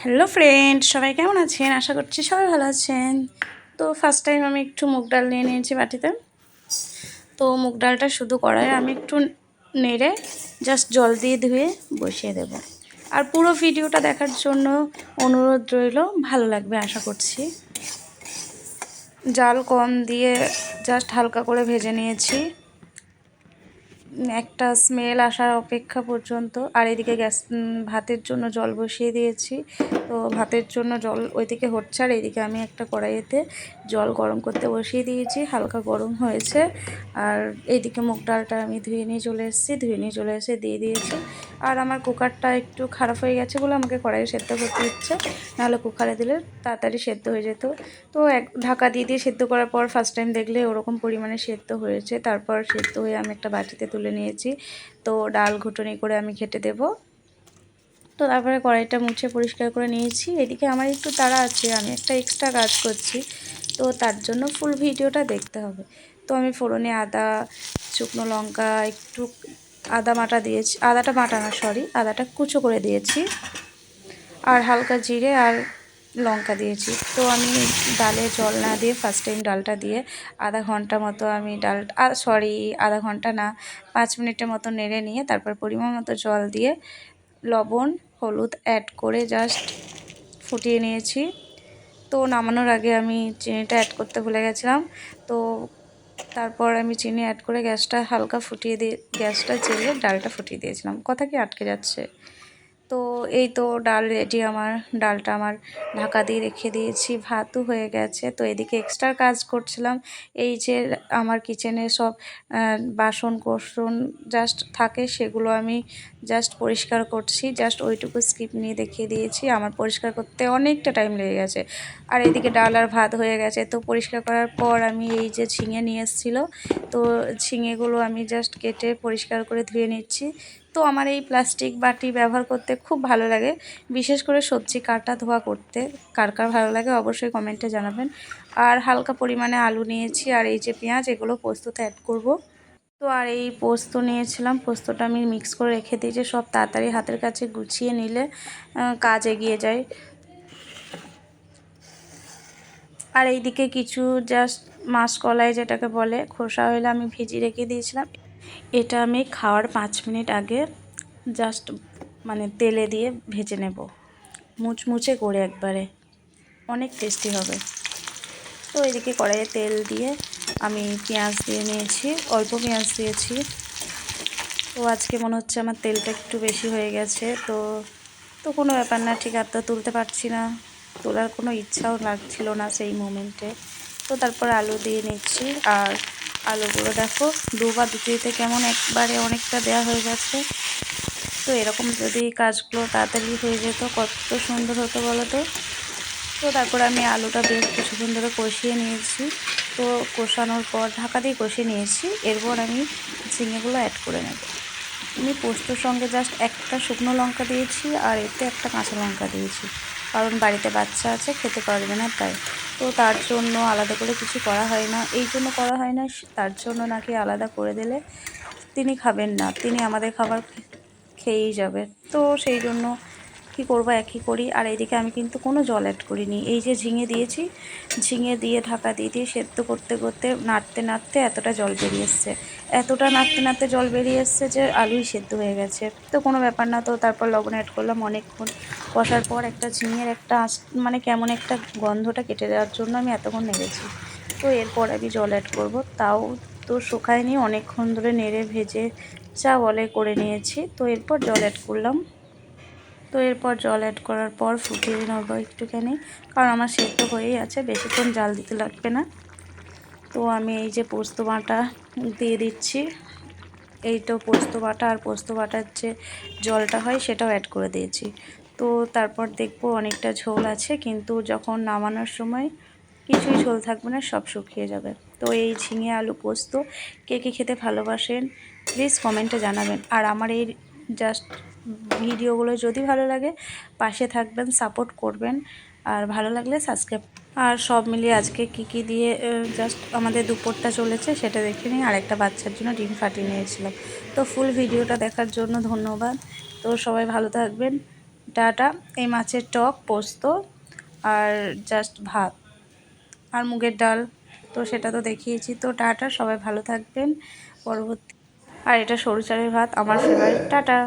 Hello friend সবাই কেমন আছেন? আশা করছি সবাই ভালো আছেন। তো ফার্স্ট টাইম আমি একটু মুগ ডাল নিয়ে নিয়েছি বাটিতে। তো মুগ ডালটা শুধু কড়াই আমি একটু নেড়ে জাস্ট জল দিয়ে ধুয়ে বসিয়ে দেব। আর পুরো ভিডিওটা দেখার জন্য অনুরোধ রইল, ভালো লাগবে আশা করছি। জাল কম দিয়ে জাস্ট হালকা করে ভেজে নিয়েছি। একটা স্মেল আসার অপেক্ষা পর্যন্ত। আর এদিকে গ্যাস ভাতের জন্য জল বসিয়ে দিয়েছি। তো ভাতের জন্য জল ওইদিকে হচ্ছে, আর এদিকে আমি একটা কড়াইতে জল গরম করতে বসিয়ে দিয়েছি, হালকা গরম হয়েছে। আর এইদিকে মুগ ডালটা আমি ধুয়ে নিয়ে চলে এসেছি, ধুয়ে নিয়ে চলে এসে দিয়ে দিয়েছি। আর আমার কুকারটা একটু খারাপ হয়ে গেছে বলে আমাকে কড়াইয়ে সেদ্ধ করতে হচ্ছে। নাহলে কুকারে দিলে তাড়াতাড়ি সেদ্ধ হয়ে যেত। তো এক ঢাকা দিয়ে দিয়ে সেদ্ধ করার পর ফার্স্ট টাইম দেখলে ওরকম পরিমাণে সেদ্ধ হয়েছে। তারপর সেদ্ধ হয়ে আমি একটা বাটিতে তুলে নিয়েছি। তো ডাল ঘুটনি করে আমি খেটে দেব। তো তারপরে কড়াইটা মুছে পরিষ্কার করে নিয়েছি। এদিকে আমার একটু তাড়া আছে, আমি একটা এক্সট্রা কাজ করছি। তো তার জন্য ফুল ভিডিওটা দেখতে হবে। তো আমি ফোড়নে আদা, শুকনো লঙ্কা, একটু আদা মাটা দিয়েছি, আদাটা বাটা না সরি আদাটা কুচো করে দিয়েছি। আর হালকা জিরে আর লঙ্কা দিয়েছি। তো আমি ডালে জল না দিয়ে ফার্স্ট টাইম ডালটা দিয়ে আধা ঘণ্টা মতো আমি ডাল সরি আধা ঘণ্টা না, পাঁচ মিনিটের মতো নেড়ে নিয়ে তারপর পরিমাণ মতো জল দিয়ে লবণ, হলুদ অ্যাড করে জাস্ট ফুটিয়ে নিয়েছি। তো নামানোর আগে আমি চিনিটা অ্যাড করতে ভুলে গেছিলাম। তো তারপর আমি চিনি অ্যাড করে গ্যাসটা হালকা ফুটিয়ে দিয়ে, গ্যাসটা জেলে ডালটা ফুটিয়ে দিয়েছিলাম। কথা কি আটকে যাচ্ছে? তো এই তো ডাল রেডি আমার। ডালটা আমার ঢাকা দিয়ে রেখে দিয়েছি। ভাতও হয়ে গেছে। তো এদিকে এক্সট্রা কাজ করছিলাম। এই যে আমার কিচেনে সব বাসন কোসন জাস্ট থাকে সেগুলো আমি জাস্ট পরিষ্কার করছি জাস্ট ওইটুকু স্কিপ নিয়ে দেখিয়ে দিয়েছি। আমার পরিষ্কার করতে অনেকটা টাইম লেগে গেছে। আর এদিকে ডাল আর ভাত হয়ে গেছে। তো পরিষ্কার করার পর আমি এই যে ঝিঙে নিয়ে এসেছিল, তো ঝিঙেগুলো আমি জাস্ট কেটে পরিষ্কার করে ধুয়ে নিচ্ছি। তো আমার এই প্লাস্টিক বাটি ব্যবহার করতে খুব ভালো লাগে। বিশেষ করে সবজি কাটা ধোয়া করতে। কার কার ভালো লাগে অবশ্যই কমেন্টে জানাবেন। আর হালকা পরিমাণে আলু নিয়েছি, আর এই যে পেঁয়াজ, এগুলো পোস্ততে অ্যাড করব। তো আর এই পোস্ত নিয়েছিলাম। পোস্তটা আমি মিক্স করে রেখে দিয়েছি সব তাড়াতাড়ি হাতের কাছে গুছিয়ে নিলে কাজ এগিয়ে যায়। আর এইদিকে কিছু জাস্ট মাছ কলাই যেটাকে বলে, খোসা হইলে আমি ভিজিয়ে রেখে দিয়েছিলাম। এটা আমি খাওয়ার পাঁচ মিনিট আগে জাস্ট মানে তেলে দিয়ে ভেজে নেব। মুচমুচে করে একবারে। অনেক টেস্টি হবে। তো এদিকে কড়াইয়ে তেল দিয়ে আমি পেঁয়াজ দিয়ে নিয়েছি, অল্প পেঁয়াজ দিয়েছি। তো আজকে মনে হচ্ছে আমার তেলটা একটু বেশি হয়ে গেছে, তো তো কোনো ব্যাপার না, ঠিক আর তো তুলতে পারছি না। তোলার কোনো ইচ্ছাও লাগছিল না সেই মোমেন্টে তো তারপর আলু দিয়ে নিচ্ছি, আর আলুগুলো দেখো, দু দুবার দুটিতে কেমন একবারে অনেকটা দেওয়া হয়ে গেছে। তো এরকম যদি কাজগুলো তাড়াতাড়ি হয়ে যেত, কত সুন্দর হতো বলো তো? তো তারপর আমি আলুটা বেশ কিছুক্ষণ ধরে কষিয়ে নিয়েছি। তো কষানোর পর ঢাকা দিয়ে কষিয়ে নিয়েছি। এরপর আমি ঝিঙেগুলো অ্যাড করে নেব। আমি পোস্তর সঙ্গে জাস্ট একটা শুকনো লঙ্কা দিয়েছি আর এতে একটা কাঁচা লঙ্কা দিয়েছি। কারণ বাড়িতে বাচ্চা আছে, খেতে পারবে না তাই। তো তার জন্য আলাদা করে কিছু করা হয় না। এই জন্য করা হয় না তার জন্য নাকি আলাদা করে দিলে তিনি খাবেন না। তিনি আমাদের খাবার খেয়েই যাবে তো সেই জন্য কি করব, একই করি। আর এইদিকে আমি কিন্তু কোনো জল অ্যাড করিনি। এই যে ঝিঙে দিয়েছি, ঝিঙে দিয়ে ঢাকা দিয়ে দিয়ে সেদ্ধ করতে করতে, নাড়তে নাড়তে এতটা জল বেরিয়ে এসছে। এতটা নাড়তে নাড়তে জল বেরিয়ে এসছে যে আলুই সেদ্ধ হয়ে গেছে। তো কোনো ব্যাপার না, তো তারপর লবণ অ্যাড করলাম অনেকক্ষণ। কষার পর একটা ঝিঙের একটা মানে কেমন একটা গন্ধটা কেটে দেওয়ার জন্য আমি এতক্ষণ নেড়েছি। তো এরপর আমি জল অ্যাড করব। তাও তো শুকায়নি, অনেকক্ষণ ধরে নেড়ে ভেজে চা বলে করে নিয়েছি। তো এরপর জল অ্যাড করলাম তো এরপর জল অ্যাড করার পর ফুটিয়ে নেব একটুখানি। কারণ আমার সেদ্ধ হয়েই আছে, বেশিক্ষণ জাল দিতে লাগবে না। তো আমি এই যে পোস্ত বাটা দিয়ে দিচ্ছি, এই তো পোস্ত বাটা আর পোস্ত বাটার যে জলটা হয় সেটাও অ্যাড করে দিয়েছি। তো তারপর দেখব অনেকটা ঝোল আছে, কিন্তু যখন নামানোর সময় কিছুই ঝোল থাকবে না, সব শুকিয়ে যাবে। তো এই ঝিঙে আলু পোস্ত, কে কে খেতে ভালোবাসেন প্লিজ কমেন্টে জানাবেন। আর আমার এই জাস্ট ভিডিওগুলো যদি ভালো লাগে, পাশে থাকবেন, সাপোর্ট করবেন। আর ভালো লাগলে সাবস্ক্রাইব। আর সব মিলিয়ে আজকে কি কি দিয়ে জাস্ট আমাদের দুপুরটা চলেছে, সেটা দেখে নিই আর একটা বাচ্চার জন্য ডিম ফাটিয়ে নিয়েছিলাম। তো ফুল ভিডিওটা দেখার জন্য ধন্যবাদ। তো সবাই ভালো থাকবেন। ডাটা এই মাছের টক, পোস্ত আর জাস্ট ভাত আর মুগের ডাল। তো সেটা তো দেখিয়েছি। তো টাটা। সবাই ভালো থাকবেন। পরবর্তী আর এটা সরু চালের ভাত আমার ফেভারিট টাটা।